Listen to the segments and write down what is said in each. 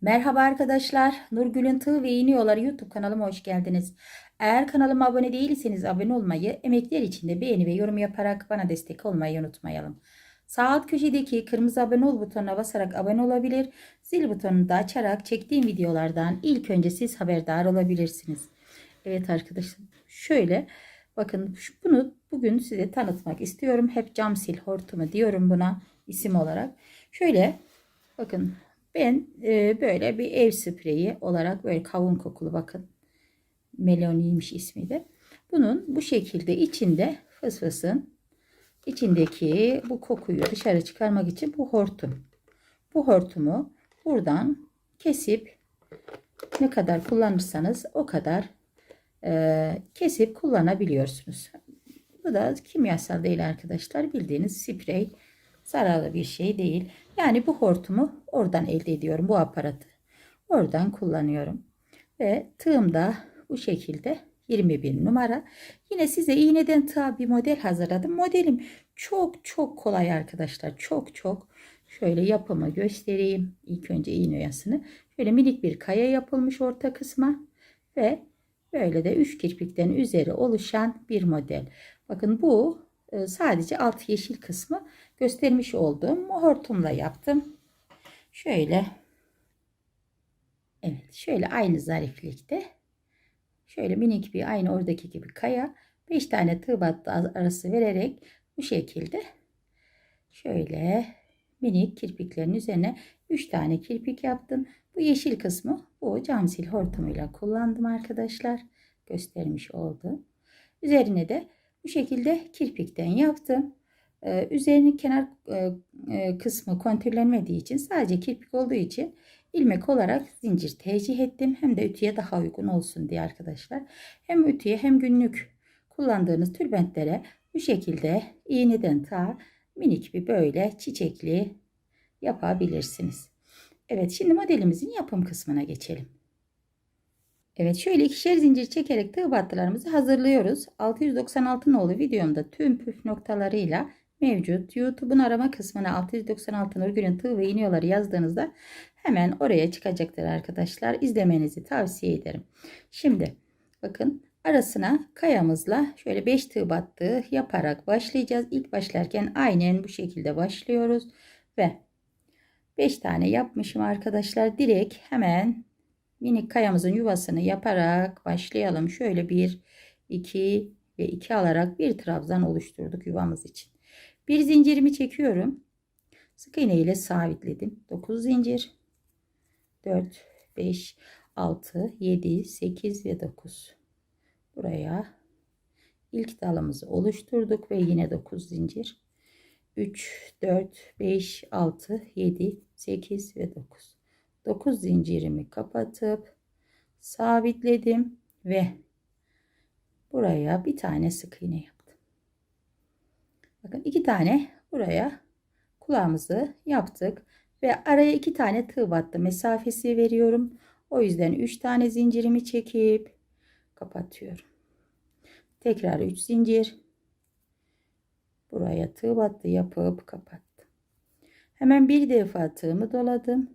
Merhaba arkadaşlar. Nurgül'ün Tığ ve İğne Yolları YouTube kanalıma hoş geldiniz. Eğer kanalıma abone değilseniz abone olmayı, emekler için de beğeni ve yorum yaparak bana destek olmayı unutmayalım. Sağ alt köşedeki kırmızı abone ol butonuna basarak abone olabilir, zil butonunu da açarak çektiğim videolardan ilk önce siz haberdar olabilirsiniz. Evet arkadaşlar şöyle bakın bunu bugün size tanıtmak istiyorum. Hep cam sil hortumu diyorum buna isim olarak. Şöyle bakın ben e, böyle bir ev spreyi olarak böyle kavun kokulu bakın. Meloniymiş ismi de. Bunun bu şekilde içinde fısfısın içindeki bu kokuyu dışarı çıkarmak için bu hortum. Bu hortumu buradan kesip ne kadar kullanırsanız o kadar e, kesip kullanabiliyorsunuz. Bu da kimyasal değil arkadaşlar. Bildiğiniz sprey zararlı bir şey değil. Yani bu hortumu oradan elde ediyorum. Bu aparatı. Oradan kullanıyorum. Ve tığım da bu şekilde 21 numara. Yine size iğneden tığa bir model hazırladım. Modelim çok çok kolay arkadaşlar. Çok çok. Şöyle yapımı göstereyim. İlk önce iğne oyasını. Şöyle minik bir kaya yapılmış orta kısma. Ve böyle de 3 kirpikten üzeri oluşan bir model. Bakın bu e, sadece alt yeşil kısmı göstermiş olduğum hortumla yaptım. Şöyle evet şöyle aynı zariflikte şöyle minik bir aynı oradaki gibi kaya 5 tane tığ battı arası vererek bu şekilde şöyle minik kirpiklerin üzerine 3 tane kirpik yaptım. Bu yeşil kısmı bu cam sil hortumuyla kullandım arkadaşlar. Göstermiş oldu. Üzerine de bu şekilde kirpikten yaptım. Ee, üzerinin kenar e, e, kısmı kontürlenmediği için sadece kirpik olduğu için ilmek olarak zincir tercih ettim. Hem de ütüye daha uygun olsun diye arkadaşlar. Hem ütüye hem günlük kullandığınız tülbentlere bu şekilde iğneden ta minik bir böyle çiçekli yapabilirsiniz. Evet şimdi modelimizin yapım kısmına geçelim. Evet şöyle ikişer zincir çekerek tığ battılarımızı hazırlıyoruz. 696 nolu videomda tüm püf noktalarıyla mevcut. YouTube'un arama kısmına 696 Nurgül'ün tığ ve iğne yolları yazdığınızda hemen oraya çıkacaktır arkadaşlar. İzlemenizi tavsiye ederim. Şimdi bakın arasına kayamızla şöyle 5 tığ battığı yaparak başlayacağız. İlk başlarken aynen bu şekilde başlıyoruz ve 5 tane yapmışım arkadaşlar. Direkt hemen minik kayamızın yuvasını yaparak başlayalım. Şöyle 1, 2 ve 2 alarak bir trabzan oluşturduk yuvamız için. Bir zincirimi çekiyorum. Sık iğne ile sabitledim. 9 zincir. 4, 5, 6, 7, 8 ve 9. Buraya ilk dalımızı oluşturduk ve yine 9 zincir. 3, 4, 5, 6, 7, 8 ve 9. 9 zincirimi kapatıp sabitledim ve buraya bir tane sık iğne yaptım. Bakın iki tane buraya kulağımızı yaptık ve araya iki tane tığ battı mesafesi veriyorum. O yüzden 3 tane zincirimi çekip kapatıyorum. Tekrar 3 zincir. Buraya tığ battı yapıp kapattım. Hemen bir defa tığımı doladım.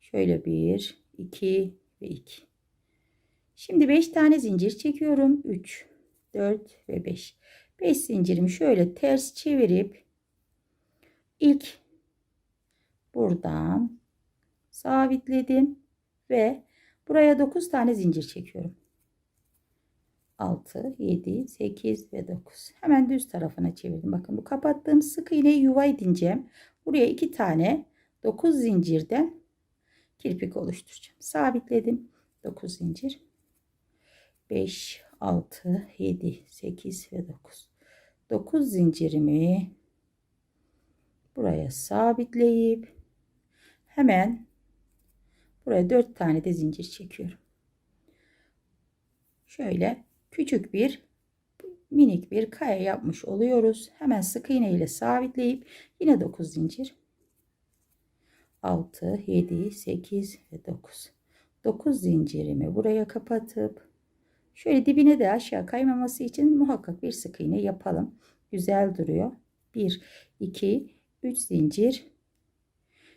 Şöyle 1, 2 ve 2. Şimdi 5 tane zincir çekiyorum. 3, 4 ve 5. 5 zincirimi şöyle ters çevirip ilk buradan sabitledim ve buraya 9 tane zincir çekiyorum. 6, 7, 8 ve 9. Hemen düz tarafına çevirdim. Bakın bu kapattığım sık iğneyi yuva edineceğim. Buraya 2 tane 9 zincirden kirpik oluşturacağım. Sabitledim. 9 zincir. 5, 6, 7, 8 ve 9. 9 zincirimi buraya sabitleyip hemen buraya 4 tane de zincir çekiyorum. Şöyle küçük bir minik bir kaya yapmış oluyoruz. Hemen sık iğne ile sabitleyip yine 9 zincir 6, 7, 8 ve 9. 9 zincirimi buraya kapatıp şöyle dibine de aşağı kaymaması için muhakkak bir sık iğne yapalım. Güzel duruyor. 1, 2, 3 zincir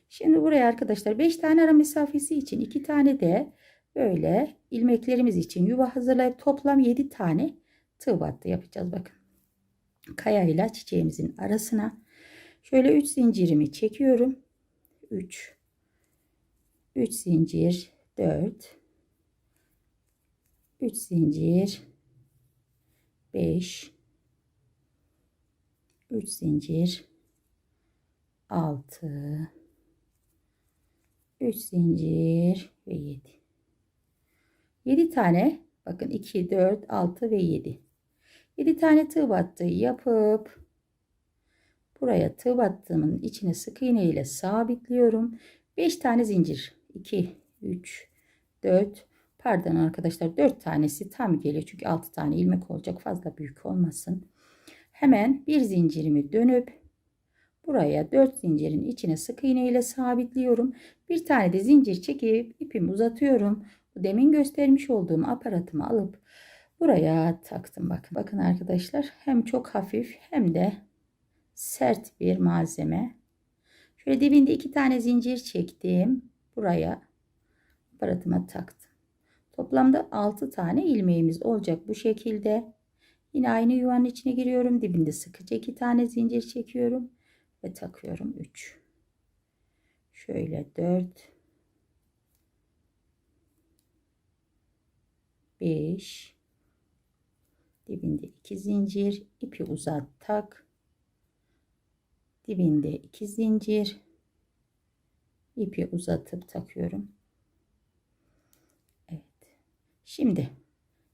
Şimdi buraya arkadaşlar 5 tane ara mesafesi için 2 tane de böyle ilmeklerimiz için yuva hazırlayıp toplam 7 tane tığ battı yapacağız. Bakın kayayla çiçeğimizin arasına şöyle 3 zincirimi çekiyorum. 3 3 zincir 4 3 zincir. 5 3 zincir. 6 3 zincir ve 7 7 tane. Bakın 2 4 6 ve 7 7 tane tığ battığı yapıp buraya tığ battığımın içine sık iğne ile sabitliyorum. 5 tane zincir. 2 3 4 pardon arkadaşlar 4 tanesi tam geliyor çünkü 6 tane ilmek olacak fazla büyük olmasın. Hemen bir zincirimi dönüp buraya 4 zincirin içine sık iğne ile sabitliyorum. Bir tane de zincir çekip ipimi uzatıyorum. Demin göstermiş olduğum aparatımı alıp buraya taktım. Bakın bakın arkadaşlar hem çok hafif hem de sert bir malzeme. Şöyle dibinde iki tane zincir çektim. Buraya aparatıma taktım toplamda 6 tane ilmeğimiz olacak bu şekilde. Yine aynı yuvanın içine giriyorum. Dibinde sıkıca iki tane zincir çekiyorum ve takıyorum. 3 şöyle 4 5 dibinde 2 zincir. İpi uzat tak dibinde 2 zincir. İpi uzatıp takıyorum şimdi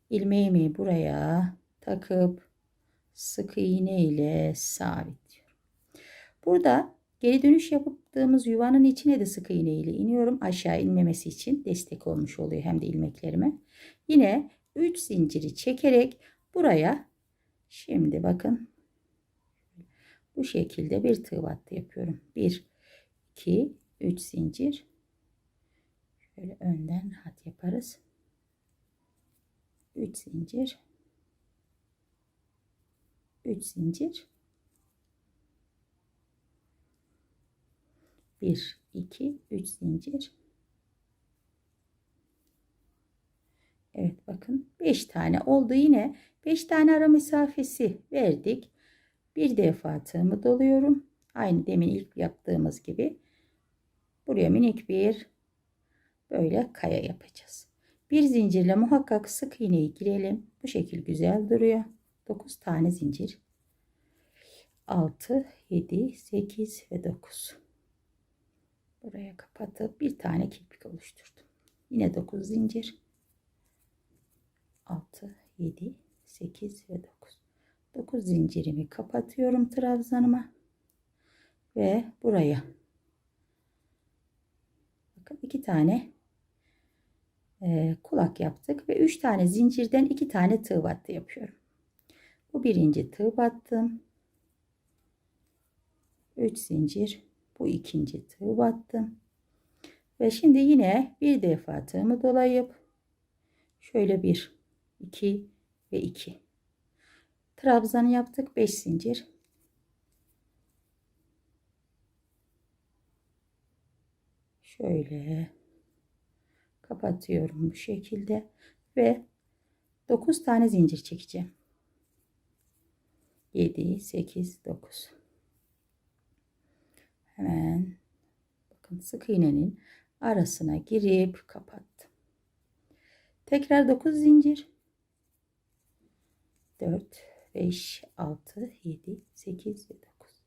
ilmeğimi buraya takıp sık iğne ile sabitliyorum. Burada geri dönüş yaptığımız yuvanın içine de sık iğne ile iniyorum. Aşağı inmemesi için destek olmuş oluyor hem de ilmeklerime. Yine 3 zinciri çekerek buraya şimdi bakın bu şekilde bir tığ battı yapıyorum. 1 2 3 zincir. Şöyle önden rahat yaparız 3 zincir 3 zincir 1 2 3 zincir Evet bakın 5 tane oldu yine 5 tane ara mesafesi verdik. Bir defa tığımı doluyorum. Aynı demin ilk yaptığımız gibi. Buraya minik bir böyle kaya yapacağız. Bir zincirle muhakkak sık iğneyi girelim. Bu şekil güzel duruyor. 9 tane zincir. 6, 7, 8 ve 9. Buraya kapatıp bir tane kirpik oluşturdum. Yine 9 zincir. 6, 7, 8 ve 9. 9 zincirimi kapatıyorum trabzanıma. Ve buraya bakın iki tane e, kulak yaptık ve 3 tane zincirden 2 tane tığ battı yapıyorum. Bu birinci tığ battım. 3 zincir. Bu ikinci tığ battım. Ve şimdi yine bir defa tığımı dolayıp şöyle bir 2 ve 2 trabzanı yaptık 5 zincir şöyle kapatıyorum bu şekilde ve 9 tane zincir çekeceğim 7 8 9 hemen bakın sık iğnenin arasına girip kapattım tekrar 9 zincir 4, 5, 6, 7, 8 ve 9.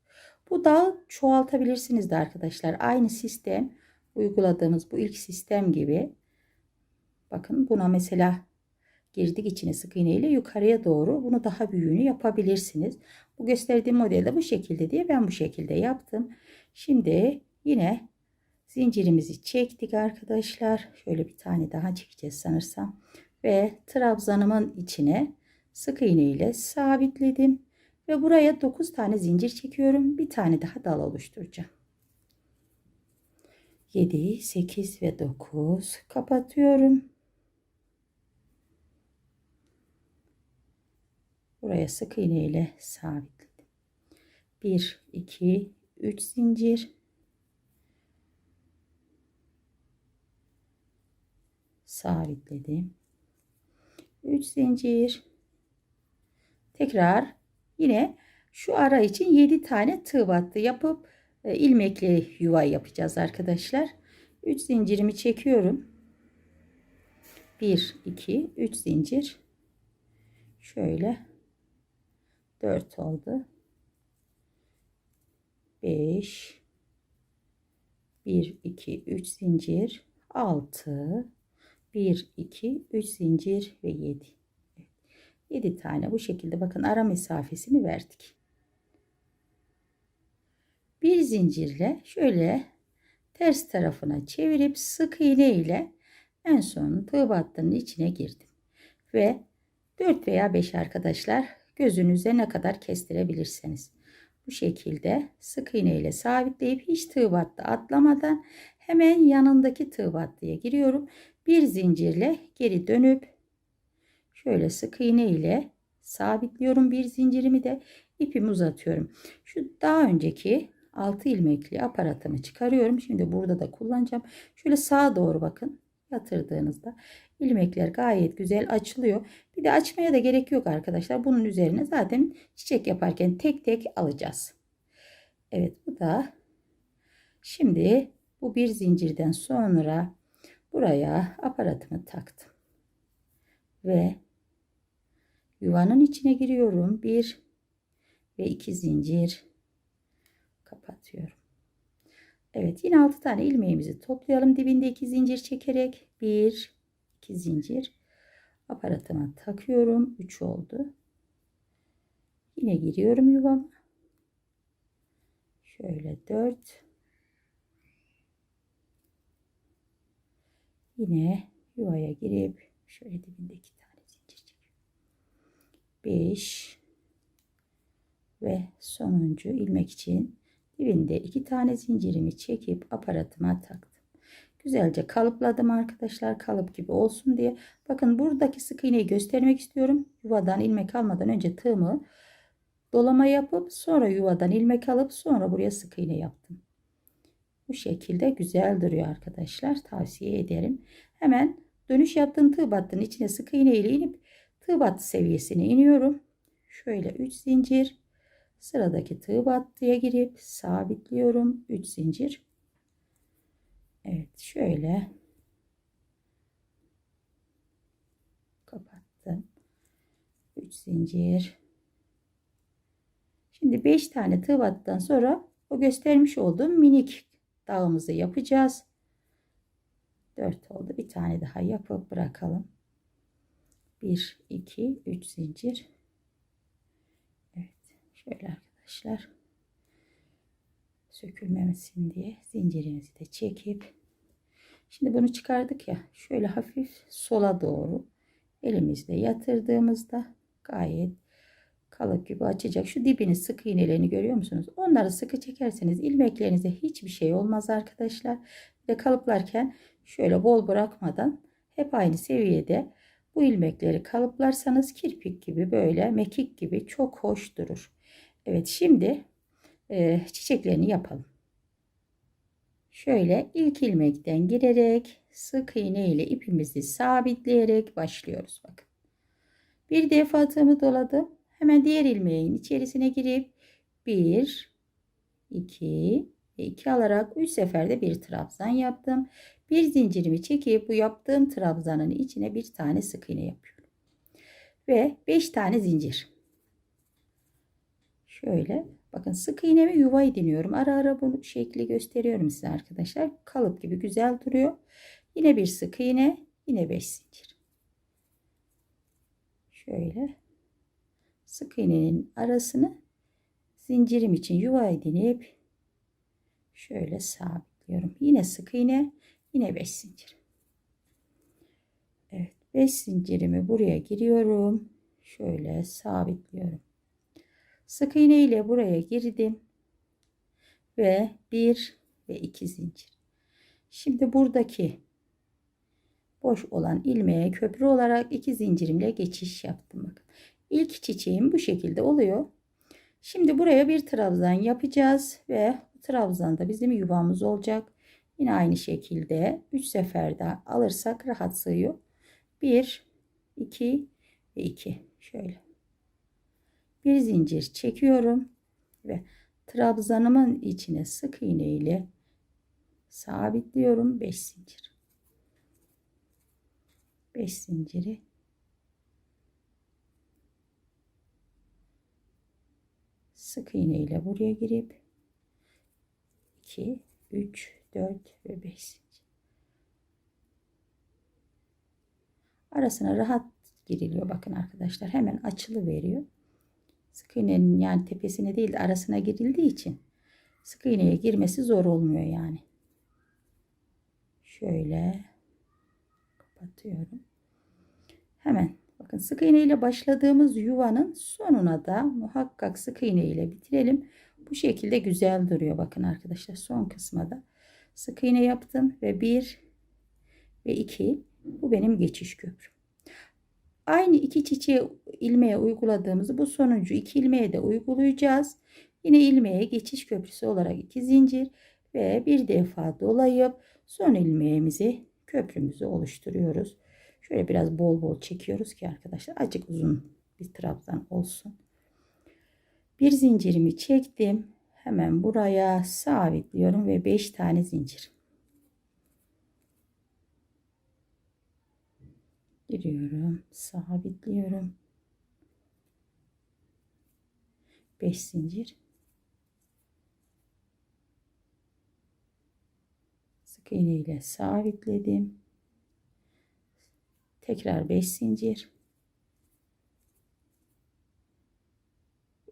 Bu dağı çoğaltabilirsiniz de arkadaşlar. Aynı sistem uyguladığımız bu ilk sistem gibi. Bakın buna mesela girdik içine sık iğne ile yukarıya doğru bunu daha büyüğünü yapabilirsiniz. Bu gösterdiğim modelde bu şekilde diye ben bu şekilde yaptım. Şimdi yine zincirimizi çektik arkadaşlar. Şöyle bir tane daha çekeceğiz sanırsam. Ve trabzanımın içine sık iğne ile sabitledim ve buraya 9 tane zincir çekiyorum. Bir tane daha dal oluşturacağım. 7, 8 ve 9 kapatıyorum. Buraya sık iğne ile sabitledim. 1 2 3 zincir sabitledim. 3 zincir. Tekrar yine şu ara için 7 tane tığ battı yapıp e, ilmekli yuva yapacağız arkadaşlar. 3 zincirimi çekiyorum. 1 2 3 zincir. Şöyle 4 oldu. 5 1 2 3 zincir 6 1 2 3 zincir ve 7 7 tane bu şekilde bakın ara mesafesini verdik. Bir zincirle şöyle ters tarafına çevirip sık iğne ile en son tığ battının içine girdim. Ve 4 veya 5 arkadaşlar gözünüze ne kadar kestirebilirseniz. Bu şekilde sık iğne ile sabitleyip hiç tığ battı atlamadan hemen yanındaki tığ battıya giriyorum. Bir zincirle geri dönüp şöyle sık iğne ile sabitliyorum bir zincirimi de ipimi uzatıyorum. Şu daha önceki 6 ilmekli aparatımı çıkarıyorum. Şimdi burada da kullanacağım. Şöyle sağa doğru bakın. Yatırdığınızda ilmekler gayet güzel açılıyor. Bir de açmaya da gerek yok arkadaşlar. Bunun üzerine zaten çiçek yaparken tek tek alacağız. Evet bu da şimdi bu bir zincirden sonra buraya aparatımı taktım. Ve yuvanın içine giriyorum. Bir ve iki zincir kapatıyorum. Evet yine 6 tane ilmeğimizi toplayalım. Dibinde 2 zincir çekerek 1 2 zincir aparatıma takıyorum. 3 oldu. Yine giriyorum yuvama. Şöyle 4 Yine yuvaya girip şöyle dibinde 2 tane zincir çekiyorum. 5 ve sonuncu ilmek için dibinde iki tane zincirimi çekip aparatıma taktım. Güzelce kalıpladım arkadaşlar kalıp gibi olsun diye. Bakın buradaki sık iğneyi göstermek istiyorum. Yuvadan ilmek almadan önce tığımı dolama yapıp sonra yuvadan ilmek alıp sonra buraya sık iğne yaptım. Bu şekilde güzel duruyor arkadaşlar. Tavsiye ederim. Hemen dönüş yaptığım tığ battının içine sık iğne ile inip tığ battı seviyesine iniyorum. Şöyle 3 zincir Sıradaki tığ battıya girip sabitliyorum. 3 zincir. Evet şöyle kapattım. 3 zincir. Şimdi 5 tane tığ battıdan sonra o göstermiş olduğum minik dağımızı yapacağız. 4 oldu. Bir tane daha yapıp bırakalım. 1 2 3 zincir Şöyle arkadaşlar. Sökülmemesin diye zincirimizi de çekip şimdi bunu çıkardık ya şöyle hafif sola doğru elimizle yatırdığımızda gayet kalıp gibi açacak. Şu dibini sık iğnelerini görüyor musunuz? Onları sıkı çekerseniz ilmeklerinize hiçbir şey olmaz arkadaşlar. Ve kalıplarken şöyle bol bırakmadan hep aynı seviyede bu ilmekleri kalıplarsanız kirpik gibi böyle mekik gibi çok hoş durur. Evet şimdi e, çiçeklerini yapalım. Şöyle ilk ilmekten girerek sık iğne ile ipimizi sabitleyerek başlıyoruz. Bakın. Bir defa tığımı doladım. Hemen diğer ilmeğin içerisine girip 1 2 ve 2 alarak 3 seferde bir trabzan yaptım. Bir zincirimi çekip bu yaptığım trabzanın içine bir tane sık iğne yapıyorum. Ve 5 tane zincir. Şöyle bakın sık iğnemi yuva ediniyorum. Ara ara bu şekli gösteriyorum size arkadaşlar. Kalıp gibi güzel duruyor. Yine bir sık iğne. Yine 5 zincir. Şöyle sık iğnenin arasını zincirim için yuva edinip şöyle sabitliyorum. Yine sık iğne. Yine 5 zincir. Evet 5 zincirimi buraya giriyorum. Şöyle sabitliyorum. Sık iğne ile buraya girdim. Ve bir ve iki zincir. Şimdi buradaki boş olan ilmeğe köprü olarak iki zincirimle geçiş yaptım. Bakın. İlk çiçeğim bu şekilde oluyor. Şimdi buraya bir trabzan yapacağız ve trabzanda bizim yuvamız olacak. Yine aynı şekilde 3 seferde alırsak rahat sığıyor. 1 2 ve 2 şöyle. Bir zincir çekiyorum ve trabzanımın içine sık iğne ile sabitliyorum 5 zincir. 5 zinciri sık iğne ile buraya girip 2 3 4 ve 5 zincir. Arasına rahat giriliyor bakın arkadaşlar. Hemen açılı veriyor. Sık iğnenin yani tepesine değil de arasına girildiği için sık iğneye girmesi zor olmuyor yani. Şöyle kapatıyorum. Hemen bakın sık iğne ile başladığımız yuvanın sonuna da muhakkak sık iğne ile bitirelim. Bu şekilde güzel duruyor bakın arkadaşlar. Son kısma da sık iğne yaptım ve 1 ve 2 bu benim geçiş köprüm. Aynı iki çiçeğe ilmeğe uyguladığımızı bu sonuncu iki ilmeğe de uygulayacağız. Yine ilmeğe geçiş köprüsü olarak iki zincir ve bir defa dolayıp son ilmeğimizi köprümüzü oluşturuyoruz. Şöyle biraz bol bol çekiyoruz ki arkadaşlar acık uzun bir trabzan olsun. Bir zincirimi çektim. Hemen buraya sabitliyorum ve 5 tane zincir. Giriyorum sabitliyorum. 5 zincir. Sık iğne ile sabitledim. Tekrar 5 zincir.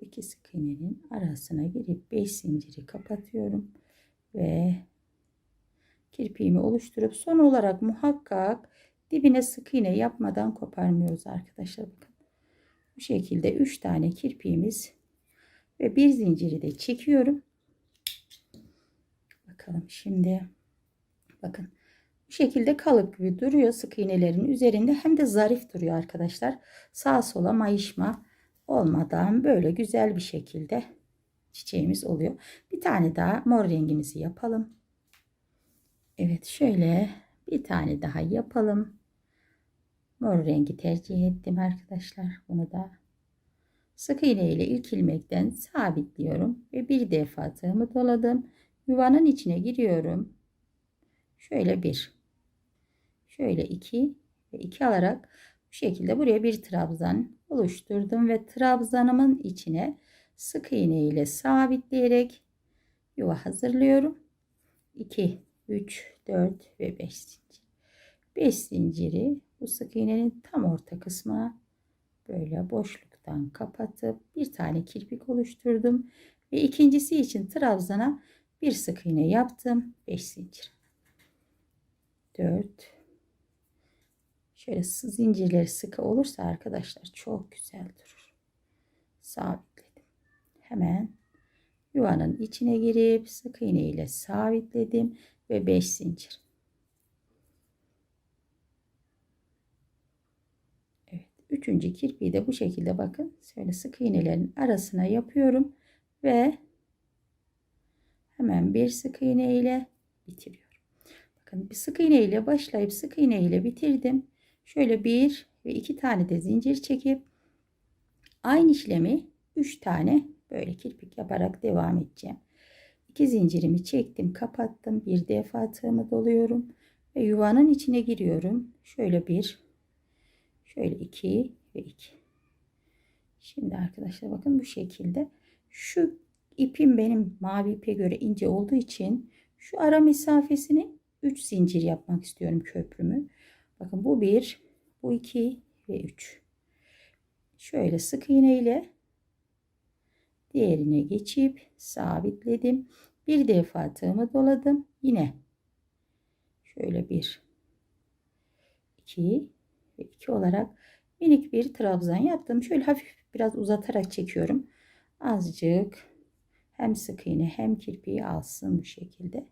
2 sık iğnenin arasına girip 5 zinciri kapatıyorum ve kirpiğimi oluşturup son olarak muhakkak Dibine sık iğne yapmadan koparmıyoruz arkadaşlar. Bakın. Bu şekilde 3 tane kirpiğimiz ve bir zinciri de çekiyorum. Bakalım şimdi. Bakın. Bu şekilde kalıp gibi duruyor sık iğnelerin üzerinde hem de zarif duruyor arkadaşlar. Sağa sola mayışma olmadan böyle güzel bir şekilde çiçeğimiz oluyor. Bir tane daha mor rengimizi yapalım. Evet şöyle bir tane daha yapalım. Mor rengi tercih ettim arkadaşlar. Bunu da sık iğne ile ilk ilmekten sabitliyorum ve bir defa tığımı doladım. Yuvanın içine giriyorum. Şöyle bir, şöyle iki ve iki alarak bu şekilde buraya bir trabzan oluşturdum ve trabzanımın içine sık iğne ile sabitleyerek yuva hazırlıyorum. 2 3 4 ve 5 zincir. 5 zinciri bu sık iğnenin tam orta kısmına böyle boşluktan kapatıp bir tane kirpik oluşturdum. Ve ikincisi için trabzana bir sık iğne yaptım. 5 zincir. 4 şöyle zincirleri sıkı olursa arkadaşlar çok güzel durur. Sabitledim. Hemen yuvanın içine girip sık iğne ile sabitledim ve 5 zincir Üçüncü kirpiği de bu şekilde bakın. Şöyle sık iğnelerin arasına yapıyorum. Ve hemen bir sık iğne ile bitiriyorum. Bakın bir sık iğne ile başlayıp sık iğne ile bitirdim. Şöyle bir ve iki tane de zincir çekip aynı işlemi üç tane böyle kirpik yaparak devam edeceğim. İki zincirimi çektim, kapattım. Bir defa tığımı doluyorum ve yuvanın içine giriyorum. Şöyle bir Şöyle 2 ve 2. Şimdi arkadaşlar bakın bu şekilde. Şu ipim benim mavi ipe göre ince olduğu için şu ara mesafesini 3 zincir yapmak istiyorum köprümü. Bakın bu 1, bu 2 ve 3. Şöyle sık iğne ile diğerine geçip sabitledim. Bir defa tığımı doladım. Yine şöyle 1 2 ve 2 olarak minik bir trabzan yaptım. Şöyle hafif biraz uzatarak çekiyorum. Azıcık hem sık iğne hem kirpiği alsın bu şekilde.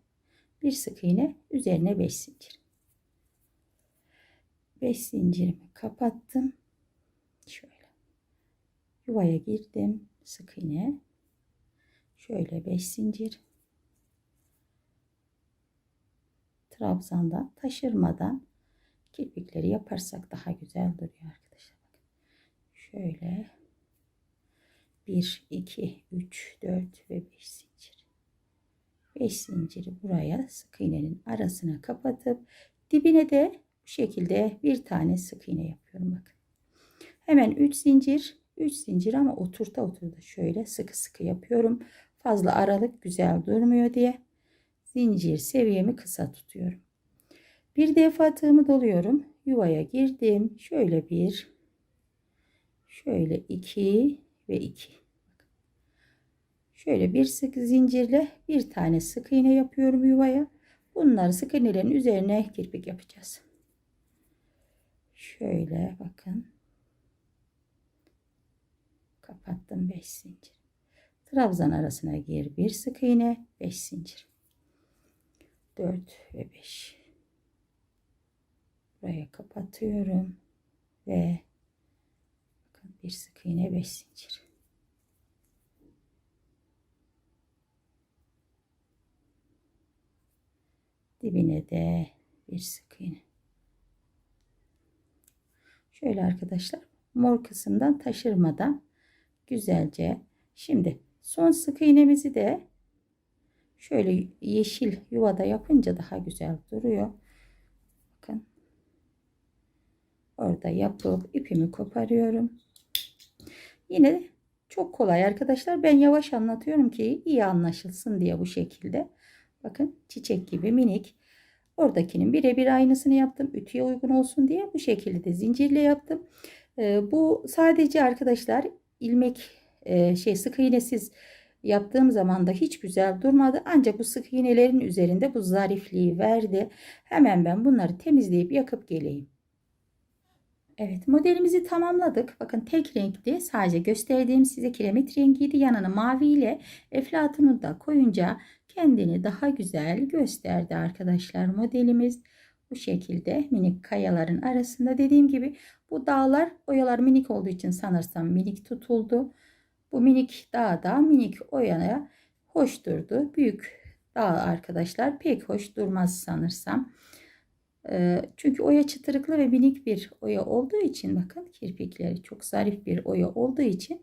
Bir sık iğne üzerine 5 zincir. 5 zincirimi kapattım. Şöyle. Yuvaya girdim. Sık iğne. Şöyle 5 zincir. trabzandan taşırmadan kirpikleri yaparsak daha güzel duruyor arkadaşlar. Şöyle 1, 2, 3, 4 ve 5 zincir. 5 zinciri buraya sık iğnenin arasına kapatıp dibine de bu şekilde bir tane sık iğne yapıyorum bakın. Hemen 3 zincir 3 zincir ama oturta oturta şöyle sıkı sıkı yapıyorum. Fazla aralık güzel durmuyor diye zincir seviyemi kısa tutuyorum. Bir defa tığımı doluyorum. Yuvaya girdim. Şöyle bir, şöyle iki ve iki. Şöyle bir sık zincirle bir tane sık iğne yapıyorum yuvaya. Bunları sık iğnelerin üzerine kirpik yapacağız. Şöyle bakın. Kapattım 5 zincir. Trabzan arasına gir bir sık iğne 5 zincir. 4 ve 5. Buraya kapatıyorum ve bir sık iğne 5 zincir. Dibine de bir sık iğne. Şöyle arkadaşlar mor kısımdan taşırmadan güzelce şimdi son sık iğnemizi de şöyle yeşil yuvada yapınca daha güzel duruyor. Bakın. Orada yapıp ipimi koparıyorum. Yine çok kolay arkadaşlar. Ben yavaş anlatıyorum ki iyi anlaşılsın diye bu şekilde. Bakın çiçek gibi minik. Oradakinin birebir aynısını yaptım. Ütüye uygun olsun diye bu şekilde de zincirle yaptım. Ee, bu sadece arkadaşlar ilmek e, şey sık iğnesiz yaptığım zaman da hiç güzel durmadı. Ancak bu sık iğnelerin üzerinde bu zarifliği verdi. Hemen ben bunları temizleyip yakıp geleyim. Evet modelimizi tamamladık. Bakın tek renkti. Sadece gösterdiğim size kiremit rengiydi. Yanına mavi ile eflatunu da koyunca kendini daha güzel gösterdi arkadaşlar. Modelimiz bu şekilde minik kayaların arasında dediğim gibi bu dağlar oyalar minik olduğu için sanırsam minik tutuldu. Bu minik dağda minik oyaya hoş durdu. Büyük dağ arkadaşlar pek hoş durmaz sanırsam. Çünkü oya çıtırıklı ve minik bir oya olduğu için bakın kirpikleri çok zarif bir oya olduğu için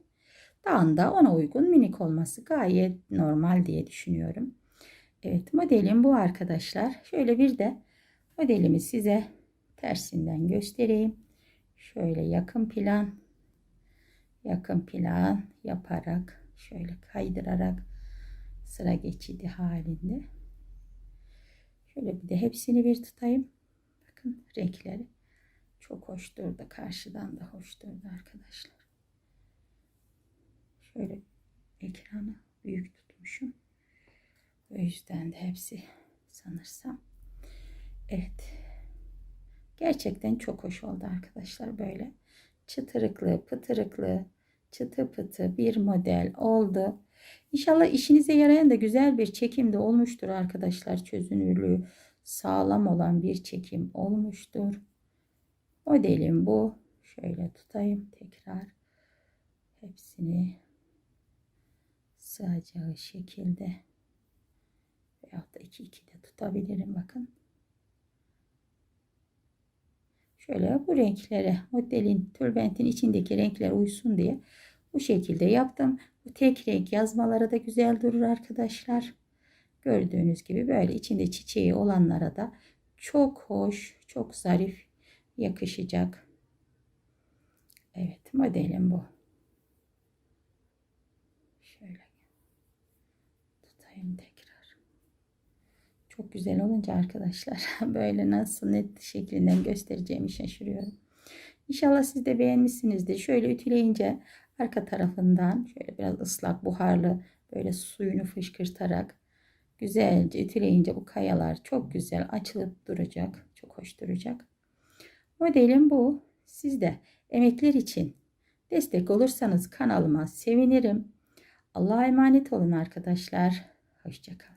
dağında ona uygun minik olması gayet normal diye düşünüyorum. Evet modelim bu arkadaşlar. Şöyle bir de modelimi size tersinden göstereyim. Şöyle yakın plan yakın plan yaparak şöyle kaydırarak sıra geçidi halinde. Şöyle bir de hepsini bir tutayım. Bakın renkleri çok hoş durdu. Karşıdan da hoş durdu arkadaşlar. Şöyle ekranı büyük tutmuşum. O yüzden de hepsi sanırsam. Evet. Gerçekten çok hoş oldu arkadaşlar böyle. Çıtırıklı, pıtırıklı, çıtı pıtı bir model oldu. İnşallah işinize yarayan da güzel bir çekim de olmuştur arkadaşlar. Çözünürlüğü sağlam olan bir çekim olmuştur. Modelim bu. Şöyle tutayım tekrar. Hepsini sığacağı şekilde veyahut da iki iki de tutabilirim bakın. Şöyle bu renklere modelin tülbentin içindeki renkler uysun diye bu şekilde yaptım. Bu tek renk yazmalara da güzel durur arkadaşlar. Gördüğünüz gibi böyle içinde çiçeği olanlara da çok hoş, çok zarif yakışacak. Evet modelim bu. Şöyle tutayım tekrar. Çok güzel olunca arkadaşlar böyle nasıl net şeklinden göstereceğimi şaşırıyorum. İnşallah siz de beğenmişsinizdir. Şöyle ütüleyince arka tarafından şöyle biraz ıslak buharlı böyle suyunu fışkırtarak güzelce ütüleyince bu kayalar çok güzel açılıp duracak. Çok hoş duracak. Modelim bu. Siz de emekler için destek olursanız kanalıma sevinirim. Allah'a emanet olun arkadaşlar. Hoşçakalın.